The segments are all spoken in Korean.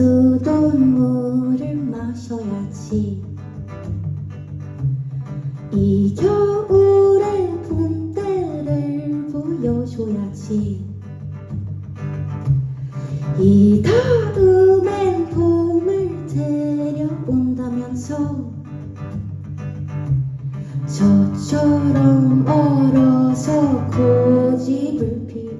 수돗물을 마셔야지. 이 겨울에 봄때를 보여줘야지. 이 다음엔 봄을 데려온다면서 저처럼 얼어서 고집을 피우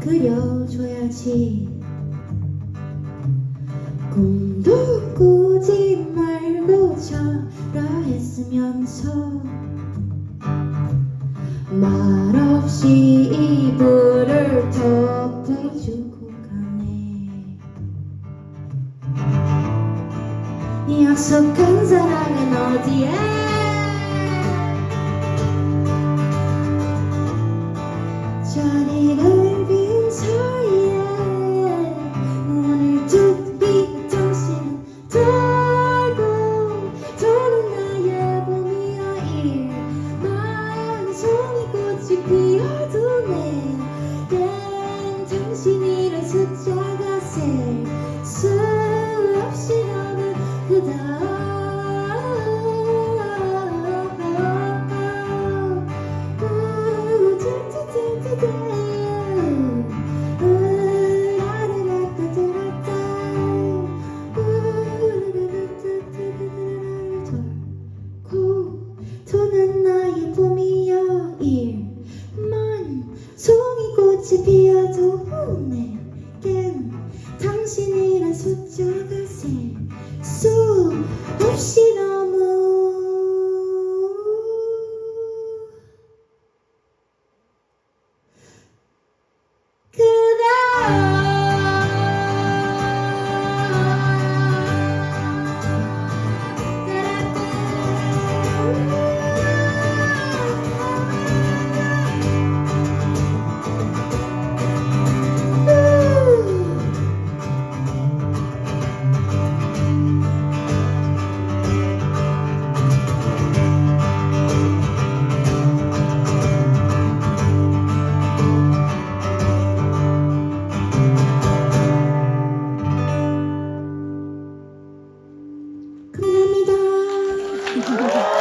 그려줘야지. 꿈도 꾸지 말고 자라 했으면서 말없이 이불을 덮어주고 가네. 약속한 사랑은 어디에 비어도네 난 당신이 Thank you.